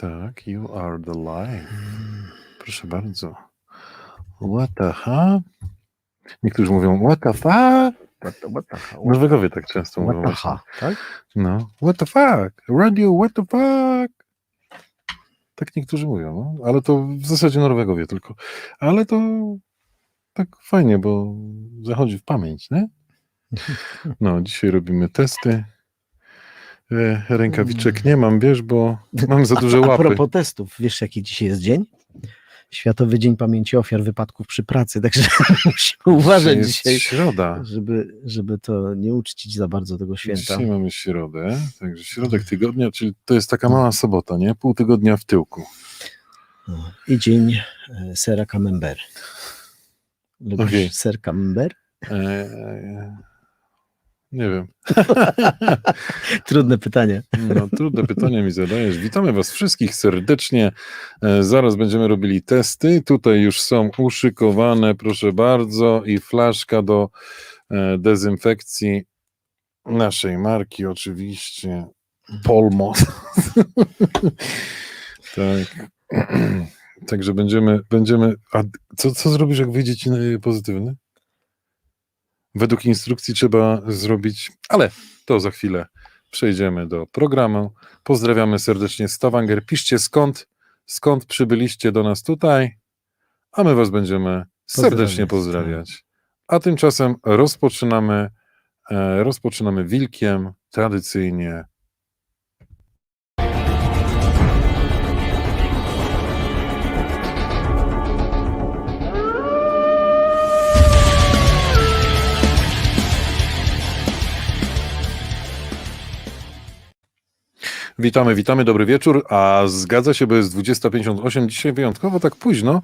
Tak, you are the light. Proszę bardzo. What the fuck? Niektórzy mówią what the fuck? What the, what the, Norwegowie tak często mówią what the właśnie. ha, tak? No, what the fuck? Radio, what the fuck? Tak niektórzy mówią, no. ale to w zasadzie Norwegowie tylko. Ale to tak fajnie, bo zachodzi w pamięć, nie? No, dzisiaj robimy testy. E, Rękawiczek nie mam, wiesz, bo mam za duże A łapy. propos testów, wiesz jaki dzisiaj jest dzień? Światowy Dzień Pamięci Ofiar Wypadków przy Pracy, także musimy uważać jest dzisiaj, środa. żeby, żeby to nie uczcić za bardzo tego święta. Dzisiaj mamy środę, także środek tygodnia, czyli to jest taka mała sobota, nie? Pół tygodnia w tyłku. No. I dzień e, sera camembert. Lubisz Okej. ser camembert? E, nie wiem. Trudne pytanie. No, trudne pytanie mi zadajesz. Witamy Was wszystkich serdecznie. E, Zaraz będziemy robili testy. Tutaj już są uszykowane, proszę bardzo, i flaszka do e, dezynfekcji naszej marki, oczywiście. Polmo. tak. Także będziemy, będziemy. A co, co zrobisz, jak wyjdzie ci e, pozytywny? Według instrukcji trzeba zrobić, ale to za chwilę przejdziemy do programu. Pozdrawiamy serdecznie Stavanger. Piszcie skąd, skąd przybyliście do nas tutaj, a my was będziemy serdecznie Pozdrawiać. A tymczasem rozpoczynamy, e, rozpoczynamy wilkiem tradycyjnie. Witamy, witamy, dobry wieczór. A zgadza się, bo jest 20.58, dzisiaj wyjątkowo tak późno,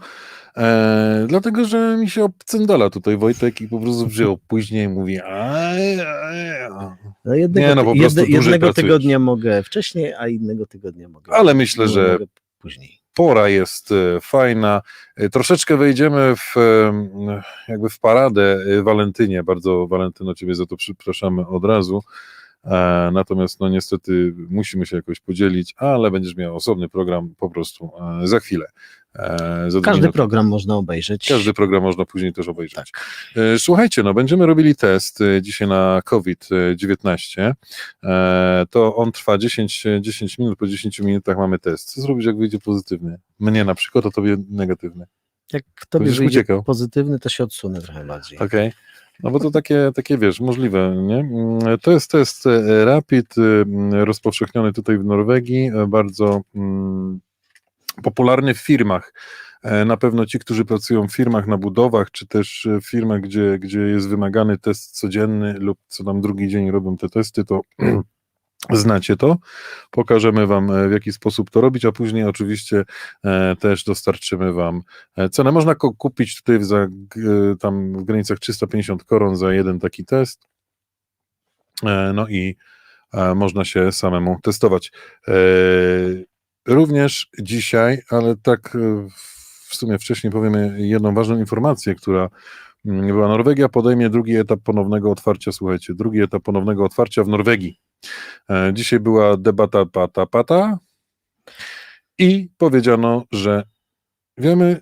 e, dlatego że mi się obcędala tutaj Wojtek i po prostu wziął później i mówi. A, No jednego Nie, no po prostu jedne, jednego pracujesz. tygodnia mogę wcześniej, a innego tygodnia mogę. Ale myślę, że później. pora jest e, fajna. E, Troszeczkę wejdziemy w e, jakby w paradę Walentynie. Bardzo Walentyno Ciebie za to przepraszamy od razu. E, Natomiast no niestety musimy się jakoś podzielić, ale będziesz miał osobny program po prostu e, za chwilę. E, Za Każdy program można obejrzeć. Każdy program można później też obejrzeć. Tak. Słuchajcie, no będziemy robili test dzisiaj na COVID-19. E, To on trwa 10, 10 minut, po 10 minutach mamy test. Co zrobić, jak wyjdzie pozytywny? Mnie na przykład, a tobie negatywny. Jak tobie Będziesz wyjdzie uciekał. pozytywny, to się odsunę trochę bardziej. Okej. No bo to takie, takie, wiesz, możliwe, nie? Mm, To jest test e, rapid, mm, rozpowszechniony tutaj w Norwegii, e, bardzo mm, popularny w firmach. E, Na pewno ci, którzy pracują w firmach na budowach, czy też e, w firmach, gdzie, gdzie jest wymagany test codzienny lub co tam drugi dzień robią te testy, to znacie to. Pokażemy Wam, e, w jaki sposób to robić, a później oczywiście e, też dostarczymy Wam e, cenę. Można kupić tutaj za, tam w granicach 350 koron za jeden taki test. No i można się samemu testować. Również dzisiaj, ale tak w sumie wcześniej powiemy jedną ważną informację, która mm, była. Norwegia podejmie drugi etap ponownego otwarcia, słuchajcie, drugi etap ponownego otwarcia w Norwegii. E, Dzisiaj była debata pata pata i powiedziano, że wiemy,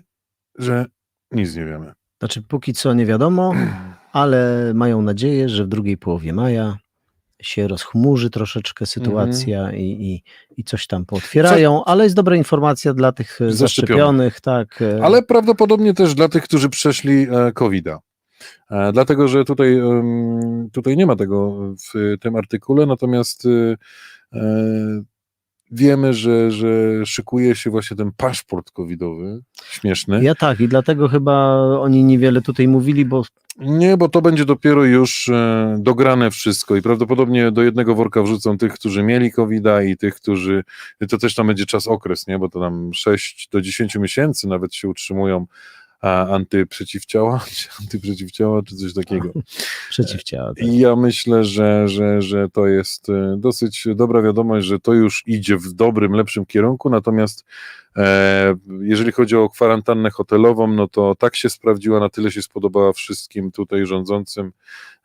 że nic nie wiemy. Znaczy, póki co nie wiadomo, ale mają nadzieję, że w drugiej połowie maja się rozchmurzy troszeczkę sytuacja i, i, i coś tam pootwierają, ale jest dobra informacja dla tych e, zaszczepionych, tak. e, Ale prawdopodobnie też dla tych, którzy przeszli e, COVID-a. E, Dlatego, że tutaj, tutaj nie ma tego w tym artykule, natomiast e, e, wiemy, że, że szykuje się właśnie ten paszport covidowy, śmieszny. Ja tak, i dlatego chyba oni niewiele tutaj mówili, bo Nie, bo to będzie dopiero już e, dograne wszystko i prawdopodobnie do jednego worka wrzucą tych, którzy mieli covid i tych, którzy, to też tam będzie czas okres, nie, bo to tam 6 do 10 miesięcy nawet się utrzymują antyprzeciwciała, czy antyprzeciwciała, czy coś takiego. przeciwciała. Tak. I ja myślę, że, że, że to jest e, dosyć dobra wiadomość, że to już idzie w dobrym, lepszym kierunku, natomiast e, jeżeli chodzi o kwarantannę hotelową, no to tak się sprawdziła, na tyle się spodobała wszystkim tutaj rządzącym,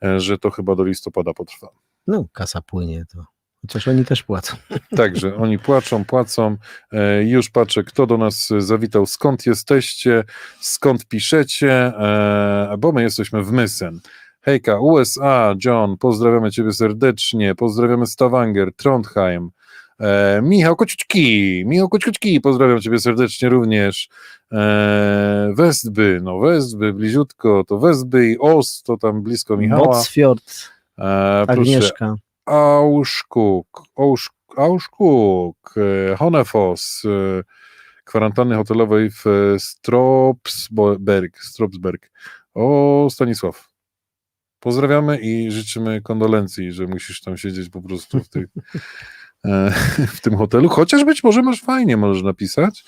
e, że to chyba do listopada potrwa. No, kasa płynie, to Chociaż oni też płacą. Także oni płaczą, płacą. E, już patrzę, kto do nas zawitał, skąd jesteście, skąd piszecie, e, bo my jesteśmy w Mysen. Hejka, USA, John, pozdrawiamy Ciebie serdecznie, pozdrawiamy Stavanger, Trondheim, e, Michał Kociuczki, Michał Kociuczki, pozdrawiam Ciebie serdecznie również, e, Westby, no Westby, bliziutko, to Westby i Os, to tam blisko Michała, Botsfjord, e, proszę, Agnieszka. Auszkuk, Ausz, Auszkuk, e, Honefos, e, kwarantanny hotelowej w Stropsberg, Stropsberg. O, Stanisław. Pozdrawiamy i życzymy kondolencji, że musisz tam siedzieć po prostu w, tych, w tym hotelu. Chociaż być może masz fajnie, możesz napisać.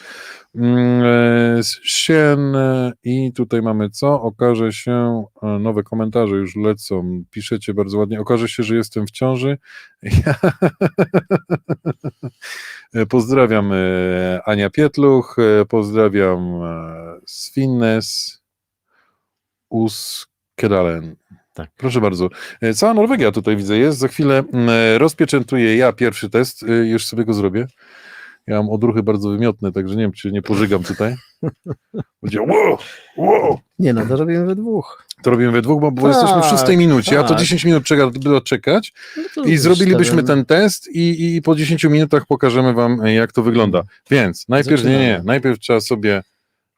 Mm, e, Sien e, i tutaj mamy co? Okaże się, e, nowe komentarze już lecą, piszecie bardzo ładnie, okaże się, że jestem w ciąży. Ja, E, pozdrawiam e, Ania Pietluch, e, pozdrawiam e, Sfinnes Uskedalen. Tak. Proszę bardzo. E, Cała Norwegia tutaj widzę jest. Za chwilę mm, e, rozpieczętuję ja pierwszy test. E, Już sobie go zrobię. Ja mam odruchy bardzo wymiotne, także nie wiem, czy nie pożygam tutaj. Będzie wow, wow. Nie no, to robimy we dwóch. To robimy we dwóch, bo, bo Tak, jesteśmy w szóstej minucie, a to tak. 10 minut czeka, by odczekać No i zrobilibyśmy ten- test i, i po 10 minutach pokażemy wam, jak to wygląda. Więc najpierw, nie, nie, Zaczynamy. najpierw trzeba sobie,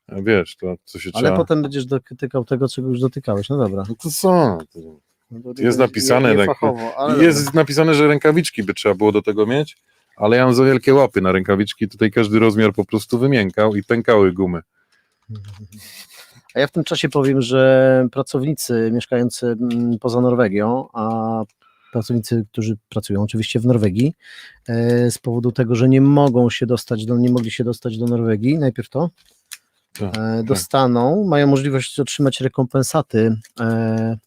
wiesz, to co się Ale trzeba... potem będziesz dotykał tego, czego już dotykałeś. No dobra. No to co? No Jest napisane, nie, nie Jest napisane, że rękawiczki by trzeba było do tego mieć, ale ja mam za wielkie łapy na rękawiczki, tutaj każdy rozmiar po prostu wymiękał i pękały gumy. A ja w tym czasie powiem, że pracownicy mieszkający mm, poza Norwegią, a pracownicy, którzy pracują oczywiście w Norwegii, e, z powodu tego, że nie mogą się dostać do, nie mogli się dostać do Norwegii, najpierw to, Tak, e, dostaną, mają możliwość otrzymać rekompensaty e,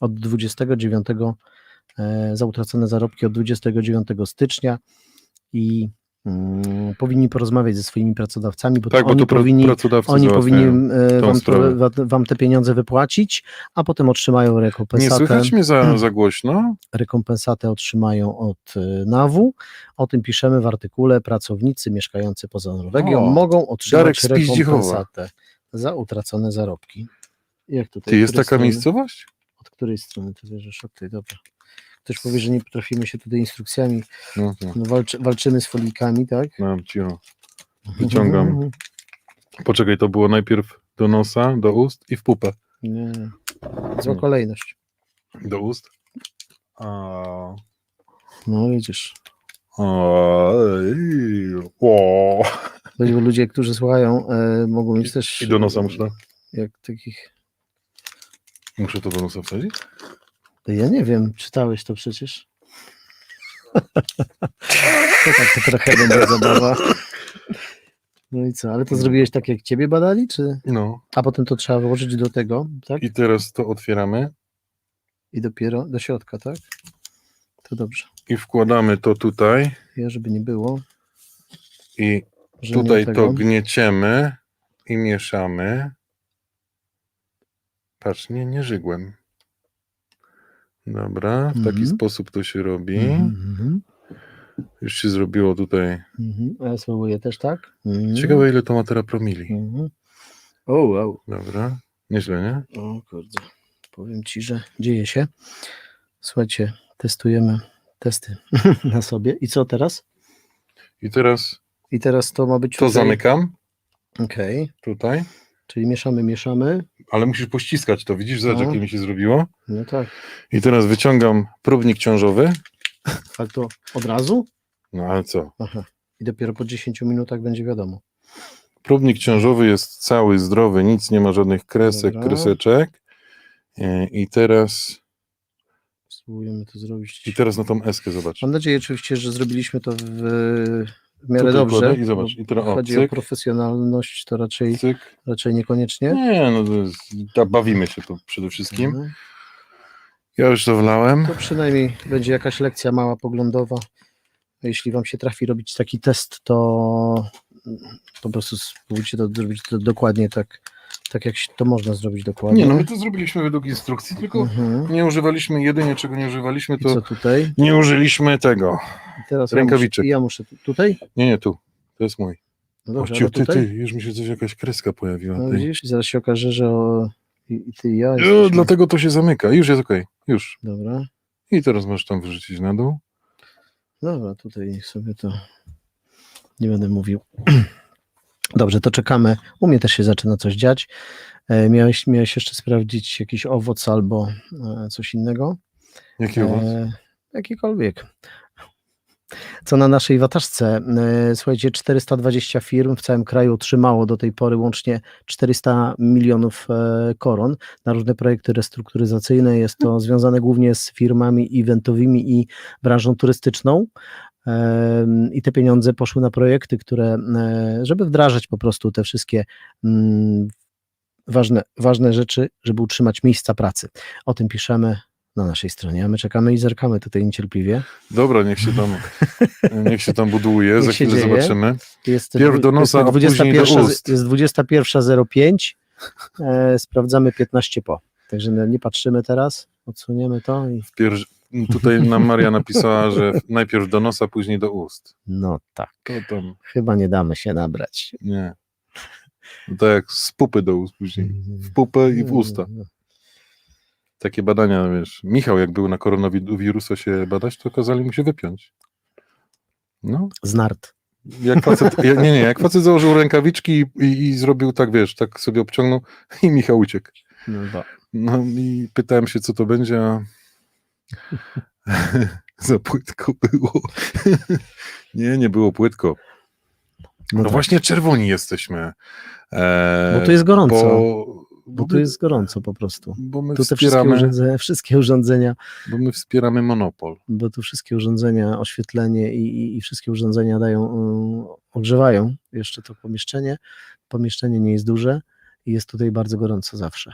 od 29 e, za utracone zarobki od 29 stycznia i mm, powinni porozmawiać ze swoimi pracodawcami, bo Tak, bo oni powinni, oni powinni e, wam, to, wam te pieniądze wypłacić, a potem otrzymają Nie rekompensatę. słychać mnie za, za głośno? Rekompensatę otrzymają od e, NAW-u. O tym piszemy w artykule. Pracownicy mieszkający poza Norwegią O, mogą otrzymać rekompensatę za utracone zarobki. Jak tutaj? Ty, jest taka strony? miejscowość? Od której strony to wierzysz? Od tej, dobra. Ktoś powie, że nie potrafimy się tutaj instrukcjami. No, no, No, walczy, walczymy z folikami, tak? no cicho. Wyciągam. Poczekaj, to było najpierw do nosa, do ust i w pupę. Nie. Zła No. kolejność. Do ust. A, No widzisz. a, ej, o. Bo ludzie, którzy słuchają, e, mogą mieć też. I do nosa muszę. Jak takich. Muszę to do nosa wsadzić? Ja nie wiem, czytałeś to przecież. To tak to trochę będzie zabawa. No i co, ale to zrobiłeś tak, jak ciebie badali, czy? No. A potem to trzeba włożyć do tego, tak? I teraz to otwieramy I dopiero do środka, tak? To dobrze. i wkładamy to tutaj Ja, żeby nie było. i Że tutaj to gnieciemy i mieszamy. Patrz, nie, nie żygłem. Dobra, w taki Mhm. sposób to się robi. Mhm, mhm, Już się zrobiło tutaj. mhm. A ja spróbuję też tak. Mhm. Ciekawe, ile to ma teraz promili. Mhm. O, wow. Dobra, nieźle, nie? O kurde. Powiem ci, że dzieje się. Słuchajcie, testujemy testy na sobie. I co teraz? I teraz I teraz to ma być to tutaj- zamykam Okej, tutaj, czyli mieszamy, mieszamy. ale musisz pościskać to, widzisz? Zobacz, No. jakie mi się zrobiło. No tak. I teraz wyciągam próbnik ciążowy. Ale to od razu? No ale co? Aha. I dopiero po 10 minutach będzie wiadomo. Próbnik ciążowy jest cały, zdrowy, nic nie ma żadnych kresek, Dobra. kreseczek. E, I teraz, Spróbujemy to zrobić. i teraz na tą eskę zobacz. Mam nadzieję oczywiście, że zrobiliśmy to w, w miarę Tutaj dobrze. kładę i zobacz, i teraz o, chodzi o cyk. profesjonalność, to raczej, Cyk. raczej niekoniecznie. Nie, no to jest, bawimy się tu przede wszystkim. Mhm. Ja już to wlałem. To przynajmniej będzie jakaś lekcja mała, poglądowa. Jeśli Wam się trafi robić taki test, to po prostu spróbujcie to zrobić dokładnie tak, Tak jak to można zrobić dokładnie. Nie, no my to zrobiliśmy według instrukcji, tylko Mhm. nie używaliśmy, jedynie czego nie używaliśmy, I co to tutaj? nie użyliśmy tego. I Teraz Rękawiczek. Ja muszę, ja muszę tu- tutaj? Nie, nie, tu. To jest mój. No dobrze, ciu, ale ty, ty, już mi się coś, jakaś kreska pojawiła. No widzisz, zaraz się okaże, że o, i, i ty i ja. Jesteśmy. dlatego to się zamyka. Już jest okej. Już. Dobra, I teraz możesz tam wyrzucić na dół. dobra, tutaj niech sobie to nie będę mówił. Dobrze, to czekamy. U mnie też się zaczyna coś dziać. E, miałeś, miałeś jeszcze sprawdzić jakiś owoc albo e, coś innego? Jaki owoc? E, jakikolwiek. Co na naszej wataszce, e, słuchajcie, 420 firm w całym kraju otrzymało do tej pory łącznie 400 milionów koron na różne projekty restrukturyzacyjne. Jest to związane głównie z firmami eventowymi i branżą turystyczną. I te pieniądze poszły na projekty, które, e, żeby wdrażać po prostu te wszystkie mm, ważne, ważne rzeczy, żeby utrzymać miejsca pracy. O tym piszemy na naszej stronie, a my czekamy i zerkamy tutaj niecierpliwie. Dobra, niech się tam, niech się tam buduje. Niech Za chwilę dzieje. zobaczymy. Jest, Pierw do nosa, jest później do ust. Jest 21.05, e, sprawdzamy 15 po. Także no, nie patrzymy teraz, odsuniemy to i tutaj nam Maria napisała, że najpierw do nosa, później do ust. no tak, To tam, chyba nie damy się nabrać. nie. No To jak z pupy do ust później. W pupę i w usta. Takie badania, wiesz. Michał, jak był na koronawirusa się badać, to kazali mu się wypiąć. No, Z nart. jak facet, nie, nie, jak facet założył rękawiczki i, i zrobił tak, wiesz, tak sobie obciągnął i Michał uciekł. No, bo- No i pytałem się, co to będzie, a za płytko było. nie, nie było płytko. no No tak. właśnie czerwoni jesteśmy. E, Bo tu jest gorąco. Bo, Bo tu jest gorąco po prostu. Bo my, Tu te wszystkie wspieramy, urządzenia, wszystkie urządzenia, bo my wspieramy monopol. bo tu wszystkie urządzenia, oświetlenie i, i, i wszystkie urządzenia dają, y, ogrzewają jeszcze to pomieszczenie. Pomieszczenie nie jest duże i jest tutaj bardzo gorąco zawsze.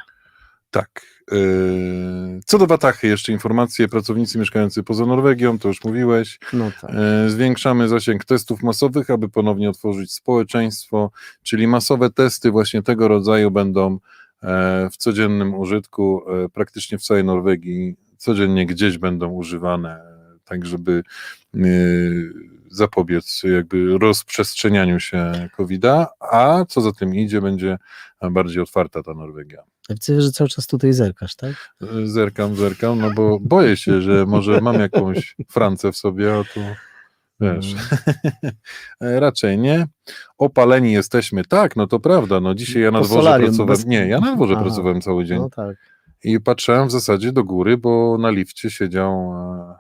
Tak. Yy, Co do Watachy, jeszcze informacje. Pracownicy mieszkający poza Norwegią, to już mówiłeś. No tak. Yy, Zwiększamy zasięg testów masowych, aby ponownie otworzyć społeczeństwo, czyli masowe testy właśnie tego rodzaju będą e, w codziennym użytku e, praktycznie w całej Norwegii. Codziennie gdzieś będą używane, tak żeby yy, zapobiec jakby rozprzestrzenianiu się COVID-a, a co za tym idzie, będzie bardziej otwarta ta Norwegia. Widzę, że cały czas tutaj zerkasz, tak? Zerkam, zerkam, no bo boję się, że może mam jakąś Francę w sobie, a tu wiesz, Mm. raczej nie. Opaleni jesteśmy, tak, no to prawda, no dzisiaj ja na Po dworze pracowałem, bez- nie, ja na dworze Aha. pracowałem cały dzień No tak. i patrzyłem w zasadzie do góry, bo na lifcie siedział e,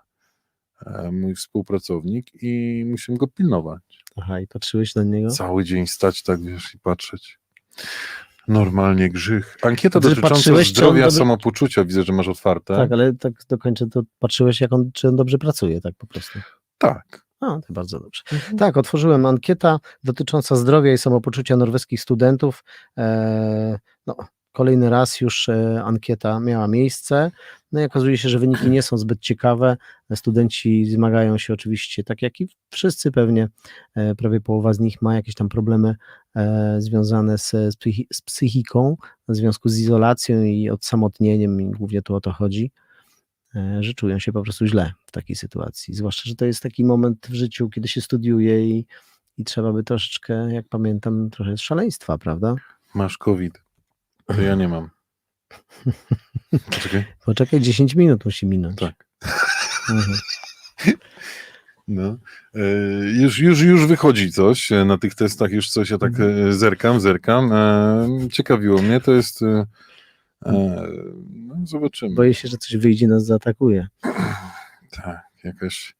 mój współpracownik i musiałem go pilnować. Aha, i patrzyłeś na niego? Cały dzień stać tak, wiesz, i patrzeć. Normalnie grzych. Ankieta Że dotycząca patrzyłeś, czy on zdrowia, dobry- samopoczucia, widzę, że masz otwarte. Tak, ale tak dokończę, to patrzyłeś, jak on, czy on dobrze pracuje, tak po prostu. tak. A, to bardzo dobrze. Tak, otworzyłem ankieta dotycząca zdrowia i samopoczucia norweskich studentów. E, no, kolejny raz już e, ankieta miała miejsce. No i okazuje się, że wyniki nie są zbyt ciekawe. Studenci zmagają się oczywiście, tak jak i wszyscy pewnie, e, prawie połowa z nich ma jakieś tam problemy e, związane z, z, psychi- z psychiką, w związku z izolacją i odsamotnieniem, i głównie tu o to chodzi że czują się po prostu źle w takiej sytuacji. Zwłaszcza, że to jest taki moment w życiu, kiedy się studiuje i, i trzeba by troszeczkę, jak pamiętam, trochę szaleństwa, prawda? Masz COVID. To ja nie mam. Poczekaj. Poczekaj, 10 minut musi minąć. Tak. Mhm. No. E, już, już, już wychodzi coś e, na tych testach, już coś ja tak e, zerkam, zerkam. E, ciekawiło mnie, to jest. No, zobaczymy. Boję się, że coś wyjdzie nas zaatakuje. Tak, jakaś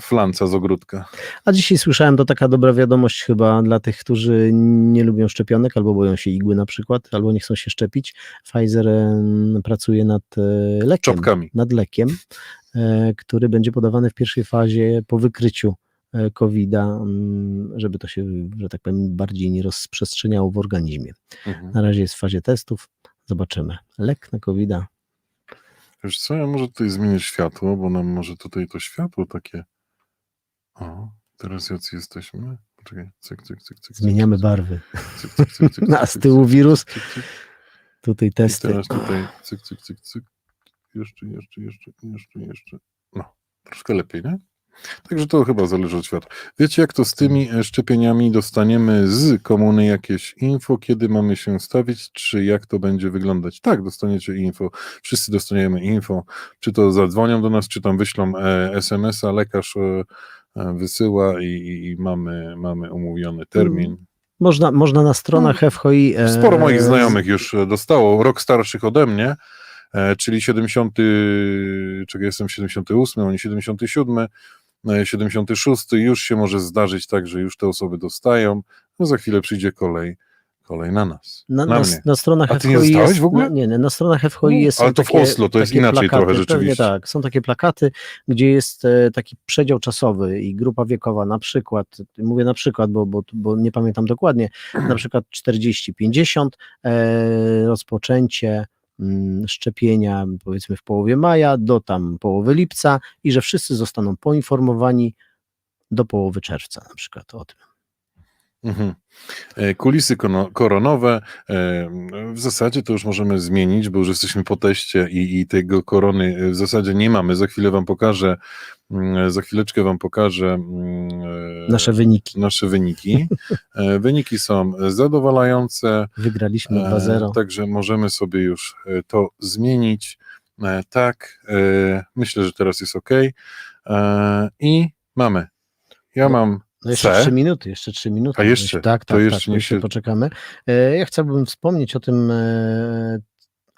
flanca z ogródka. A dzisiaj słyszałem, to taka dobra wiadomość chyba dla tych, którzy nie lubią szczepionek albo boją się igły na przykład, albo nie chcą się szczepić. Pfizer pracuje nad e, lekiem. Czopkami. nad lekiem, e, który będzie podawany w pierwszej fazie po wykryciu e, COVID-a, mm, żeby to się, że tak powiem, bardziej nie rozprzestrzeniało w organizmie. Mhm. Na razie jest w fazie testów, zobaczymy. Lek na COVID-a. Wiesz co, ja może tutaj zmienię światło, bo nam może tutaj to światło takie. O, teraz jacy jesteśmy? czekaj, cyk, cyk, cyk, cyk. Zmieniamy cyk, barwy. cyk, cyk, cyk, cyk, A cyk, z tyłu wirus, cyk, cyk. tutaj I testy. teraz tutaj cyk, cyk, cyk, cyk. Jeszcze, jeszcze, jeszcze, jeszcze, jeszcze. No, troszkę lepiej, nie? Także to chyba zależy od świata. Wiecie, jak to z tymi e, szczepieniami dostaniemy z komuny jakieś info, kiedy mamy się stawić, czy jak to będzie wyglądać? Tak, dostaniecie info. Wszyscy dostaniemy info. Czy to zadzwonią do nas, czy tam wyślą e, SMS-a, lekarz e, e, wysyła i, i, i mamy, mamy umówiony termin. Można, można na stronach FHI. e, Sporo moich znajomych już dostało, rok starszych ode mnie, czyli 70, czego jestem 78, oni 77, e, 76, już się może zdarzyć tak, że już te osoby dostają, no za chwilę przyjdzie kolej, kolej na nas, Na, na, na, na stronach A ty FHI nie jest, w ogóle? Na, nie, nie, na stronach FHI No, jest. ale to w takie, Oslo to jest inaczej plakaty, trochę rzeczywiście. Pewnie tak, są takie plakaty, gdzie jest e, taki przedział czasowy i grupa wiekowa, na przykład, mówię na przykład, bo, bo, bo nie pamiętam dokładnie, na przykład 40-50, e, rozpoczęcie szczepienia powiedzmy w połowie maja do tam połowy lipca i że wszyscy zostaną poinformowani do połowy czerwca na przykład o tym. Mhm. E, Kulisy koronowe, e, w zasadzie to już możemy zmienić, bo już jesteśmy po teście i, i tego korony e, w zasadzie nie mamy. Za chwilę wam pokażę, mm, za chwileczkę wam pokażę mm, Nasze wyniki. nasze wyniki. Wyniki są zadowalające, Wygraliśmy e, 2-0. także możemy sobie już to zmienić. Tak, myślę, że teraz jest ok. I mamy. Ja No, mam No jeszcze C. trzy minuty, jeszcze trzy minuty. A jeszcze? Tak, To tak, jeszcze tak, niech jeszcze się- poczekamy. E, Ja chciałbym wspomnieć o tym, e,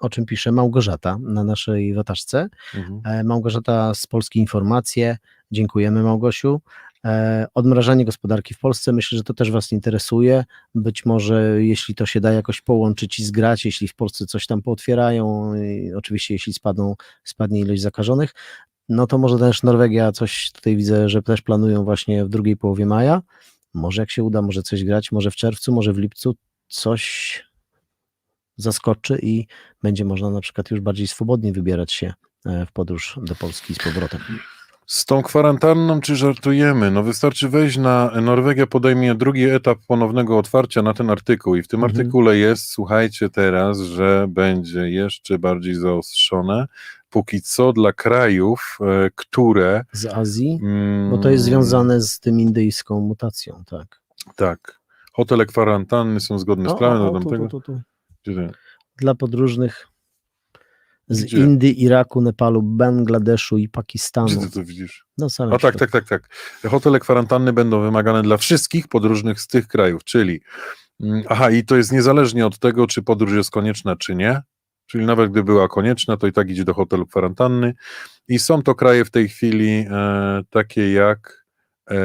o czym pisze Małgorzata na naszej watażce. Mhm. E, Małgorzata z Polskiej Informacje. Dziękujemy Małgosiu. Odmrażanie gospodarki w Polsce, myślę, że to też Was interesuje. Być może, jeśli to się da jakoś połączyć i zgrać, jeśli w Polsce coś tam pootwierają, oczywiście jeśli spadną, spadnie ilość zakażonych, no to może też Norwegia coś tutaj widzę, że też planują właśnie w drugiej połowie maja. Może jak się uda, może coś grać, może w czerwcu, może w lipcu coś zaskoczy i będzie można na przykład już bardziej swobodnie wybierać się e, w podróż do Polski z powrotem. Z tą kwarantanną czy żartujemy? No wystarczy wejść na Norwegia podejmie drugi etap ponownego otwarcia na ten artykuł i w tym Mhm. artykule jest, słuchajcie teraz, że będzie jeszcze bardziej zaostrzone. Póki co dla krajów, e, które... Z Azji, mm, bo to jest związane z tym indyjską mutacją, tak. Tak. Hotele kwarantanny są zgodne z O, prawem. o, dodam tu, tu, tu? Dla podróżnych z Gdzie? Indii, Iraku, Nepalu, Bangladeszu i Pakistanu. Gdzie ty to widzisz? No, samym A tak, tak, tak, tak. Hotele kwarantanny będą wymagane dla wszystkich podróżnych z tych krajów, czyli mm, aha, i to jest niezależnie od tego, czy podróż jest konieczna, czy nie. Czyli nawet gdy była konieczna, to i tak idzie do hotelu kwarantanny. I są to kraje w tej chwili e, takie jak e,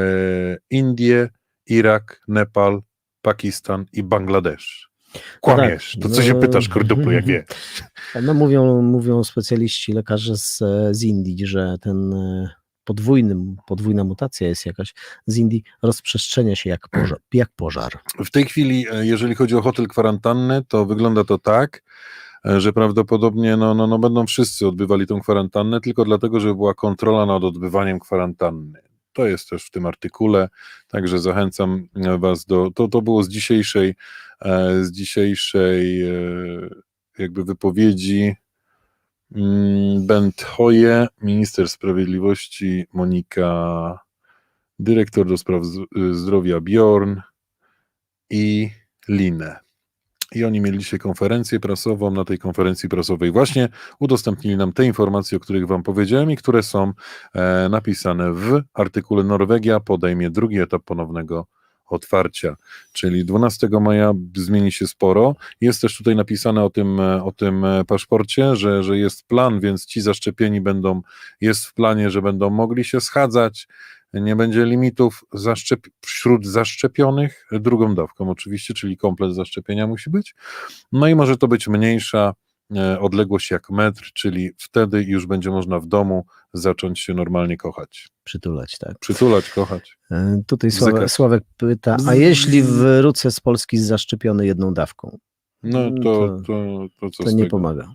Indie, Irak, Nepal, Pakistan i Bangladesz. Kłamiesz. To co się no- pytasz, kurduplu, jak wie. No mówią, mówią specjaliści, lekarze z, z Indii, że ten e, podwójny, podwójna mutacja jest jakaś z Indii, rozprzestrzenia się jak pożar. Jak pożar. W tej chwili, e, jeżeli chodzi o hotel kwarantanny, to wygląda to tak, że prawdopodobnie no, no, no będą wszyscy odbywali tą kwarantannę, tylko dlatego, żeby była kontrola nad odbywaniem kwarantanny. To jest też w tym artykule, także zachęcam e, Was do. To, to było z dzisiejszej, e, z dzisiejszej e, jakby wypowiedzi. Mm, Bent Hoje, minister sprawiedliwości, Monika, dyrektor do spraw zdrowia Bjorn, i Linę. I oni mieli konferencję prasową. Na tej konferencji prasowej właśnie udostępnili nam te informacje, o których Wam powiedziałem i które są e, napisane w artykule Norwegia podejmie drugi etap ponownego otwarcia, czyli 12 maja zmieni się sporo. Jest też tutaj napisane o tym, e, o tym e, paszporcie, że, że jest plan, więc ci zaszczepieni będą, jest w planie, że będą mogli się schadzać, nie będzie limitów zaszczep wśród zaszczepionych, drugą dawką oczywiście, czyli komplet zaszczepienia musi być. No i może to być mniejsza e, odległość jak metr, czyli wtedy już będzie można w domu zacząć się normalnie kochać. Przytulać, tak. Przytulać, kochać. E, Tutaj. Sławek, Sławek pyta, a jeśli wrócę z Polski zaszczepiony jedną dawką? No to, to- to, to To nie tego? pomaga.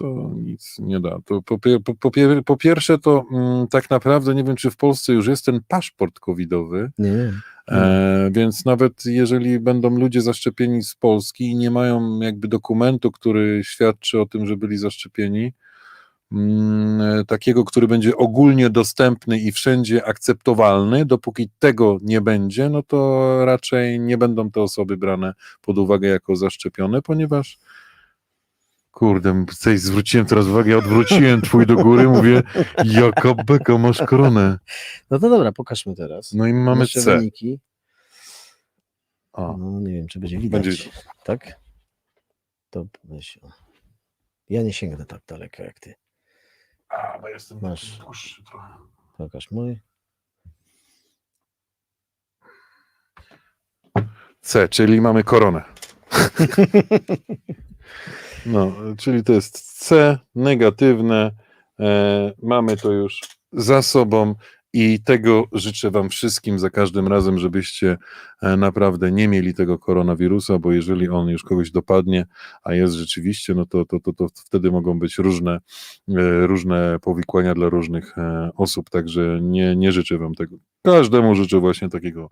To nic nie da. To po, po, po, po pierwsze to mm, tak naprawdę nie wiem, czy w Polsce już jest ten paszport covidowy, Nie, nie. E, więc nawet jeżeli będą ludzie zaszczepieni z Polski i nie mają jakby dokumentu, który świadczy o tym, że byli zaszczepieni, mm, takiego, który będzie ogólnie dostępny i wszędzie akceptowalny, dopóki tego nie będzie, no to raczej nie będą te osoby brane pod uwagę jako zaszczepione, ponieważ kurde, tutaj zwróciłem teraz uwagę, ja odwróciłem twój do góry, mówię, jaka beka, masz koronę. No to dobra, pokażmy teraz. No i mamy Nasze C. wyniki. O, No nie wiem, czy będzie widać. Będzie- Tak? To o. Ja nie sięgnę tak daleko jak ty. a, bo jestem Masz. dłuższy trochę. Pokaż mój. C, czyli mamy koronę. No, czyli to jest C, negatywne. E, mamy to już za sobą i tego życzę Wam wszystkim za każdym razem, żebyście e, naprawdę nie mieli tego koronawirusa, bo jeżeli on już kogoś dopadnie, a jest rzeczywiście, no to, to, to, to wtedy mogą być różne, e, różne powikłania dla różnych e, osób, także nie, nie życzę Wam tego. Każdemu życzę właśnie takiego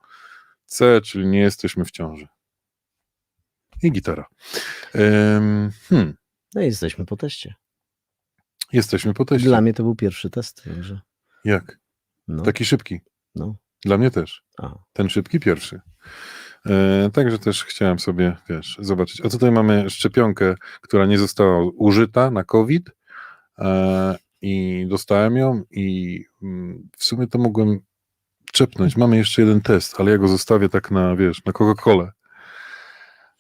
C, czyli nie jesteśmy w ciąży. I gitara. Hmm, No i jesteśmy po teście. jesteśmy po teście. Dla mnie to był pierwszy test, także. Jak? No, Taki szybki. no. Dla mnie też. Ten szybki pierwszy. E, także też chciałem sobie, wiesz, zobaczyć. A tutaj mamy szczepionkę, która nie została użyta na COVID e, i dostałem ją i mm, w sumie to mogłem czepnąć. Mamy jeszcze jeden test, ale ja go zostawię tak na, wiesz, na Coca-Colę.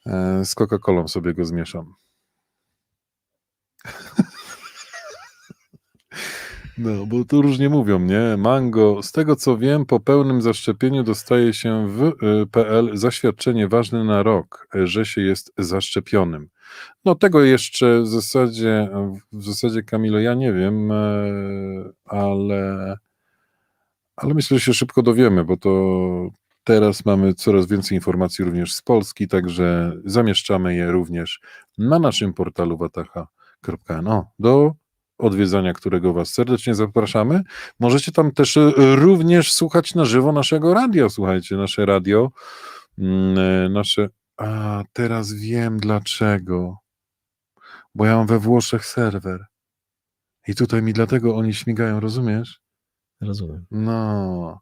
E, z Coca-Colą sobie go zmieszam. No, bo tu różnie mówią, nie? Mango, z tego co wiem, po pełnym zaszczepieniu dostaje się w y, PL zaświadczenie ważne na rok, y, że się jest zaszczepionym. No tego jeszcze w zasadzie, w zasadzie Kamilo, ja nie wiem, e, ale, ale myślę, że się szybko dowiemy, bo to teraz mamy coraz więcej informacji również z Polski, także zamieszczamy je również na naszym portalu wataha.no do odwiedzania którego Was serdecznie zapraszamy. Możecie tam też y, również słuchać na żywo naszego radia. Słuchajcie, nasze radio, mm, e, nasze. A teraz wiem dlaczego. Bo ja mam we Włoszech serwer. I tutaj mi dlatego oni śmigają, rozumiesz? rozumiem. No.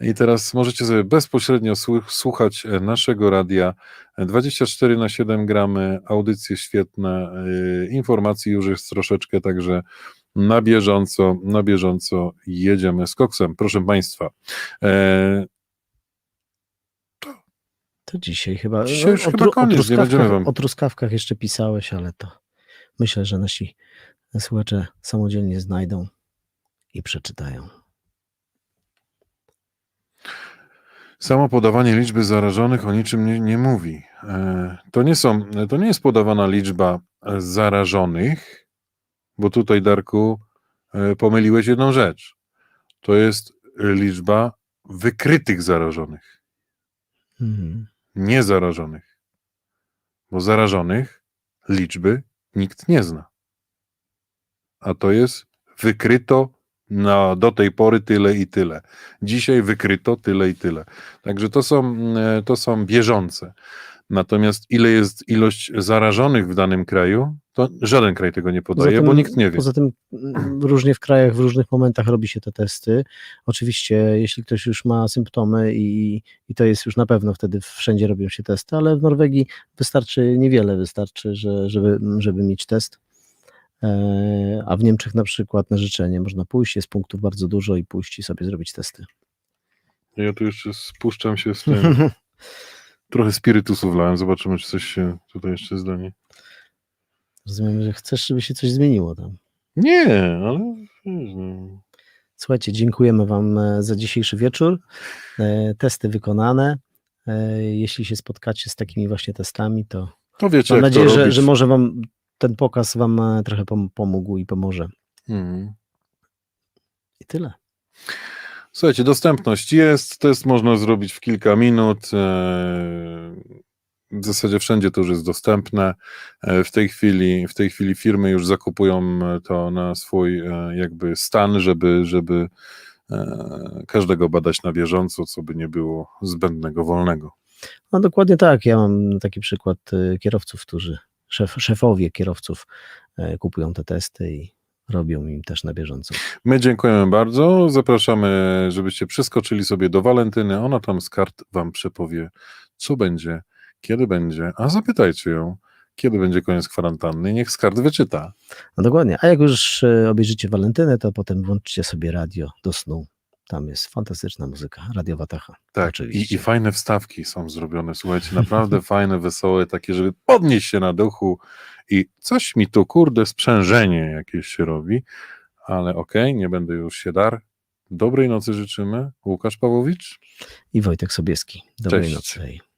I teraz możecie sobie bezpośrednio słuch- słuchać e, naszego radia. E, 24 na 7 gramy, audycje świetne, y, informacji już jest troszeczkę, także na bieżąco, na bieżąco jedziemy z koksem. Proszę Państwa. E, To dzisiaj chyba. Dzisiaj już o, chyba tru- o koniec, nie będziemy truskawkach- wam- O truskawkach jeszcze pisałeś, ale to myślę, że nasi słuchacze samodzielnie znajdą i przeczytają. Samo podawanie liczby zarażonych o niczym nie, nie mówi. E, To nie, są, to nie jest podawana liczba e, zarażonych, bo tutaj, Darku, e, pomyliłeś jedną rzecz. To jest liczba wykrytych zarażonych, Mhm. nie zarażonych. Bo zarażonych liczby nikt nie zna. A to jest wykryto na, do tej pory tyle i tyle. Dzisiaj wykryto tyle i tyle. Także to są, e, to są bieżące. Natomiast ile jest ilość zarażonych w danym kraju, to żaden kraj tego nie podaje, Poza bo tym- nikt nie wie. Poza tym mm, różnie w krajach, w różnych momentach robi się te testy. Oczywiście, jeśli ktoś już ma symptomy i, i to jest już na pewno wtedy wszędzie robią się testy, ale w Norwegii wystarczy niewiele, wystarczy, że, żeby, żeby mieć test. E, A w Niemczech na przykład na życzenie można pójść, jest punktów bardzo dużo i pójść i sobie zrobić testy. Ja tu jeszcze spuszczam się z tym. Trochę spirytusu wlałem, zobaczymy, czy coś się tutaj jeszcze zdanie. Rozumiem, że chcesz, żeby się coś zmieniło tam. Nie, ale no. Słuchajcie, dziękujemy Wam e, za dzisiejszy wieczór. E, Testy wykonane. Jeśli się spotkacie z takimi właśnie testami, to to wiecie, mam nadzieję, że, że może Wam ten pokaz Wam e, trochę pom- pomógł i pomoże. Mhm. I tyle. Słuchajcie, dostępność jest, test można zrobić w kilka minut. e, W zasadzie wszędzie to już jest dostępne. E, W tej chwili, w tej chwili firmy już zakupują to na swój jakby stan, żeby, żeby każdego badać na bieżąco, co by nie było zbędnego, wolnego. No dokładnie tak. Ja mam taki przykład kierowców, którzy, szef, szefowie kierowców e, kupują te testy i robią im też na bieżąco. My dziękujemy bardzo. Zapraszamy, żebyście przeskoczyli sobie do Walentyny. Ona tam z kart wam przepowie, co będzie, kiedy będzie, a zapytajcie ją, kiedy będzie koniec kwarantanny. Niech z kart wyczyta. No dokładnie. A jak już e, obejrzycie Walentynę, to potem włączcie sobie radio do snu. Tam jest fantastyczna muzyka, Radio Watacha. Tak, i, Oczywiście. i fajne wstawki są zrobione. Słuchajcie, naprawdę fajne, wesołe, takie, żeby podnieść się na duchu i coś mi tu, kurde, sprzężenie jakieś się robi, ale okej, nie będę już się dar. Dobrej nocy życzymy. Łukasz Pawłowicz. I Wojtek Sobieski. Dobrej Cześć. nocy.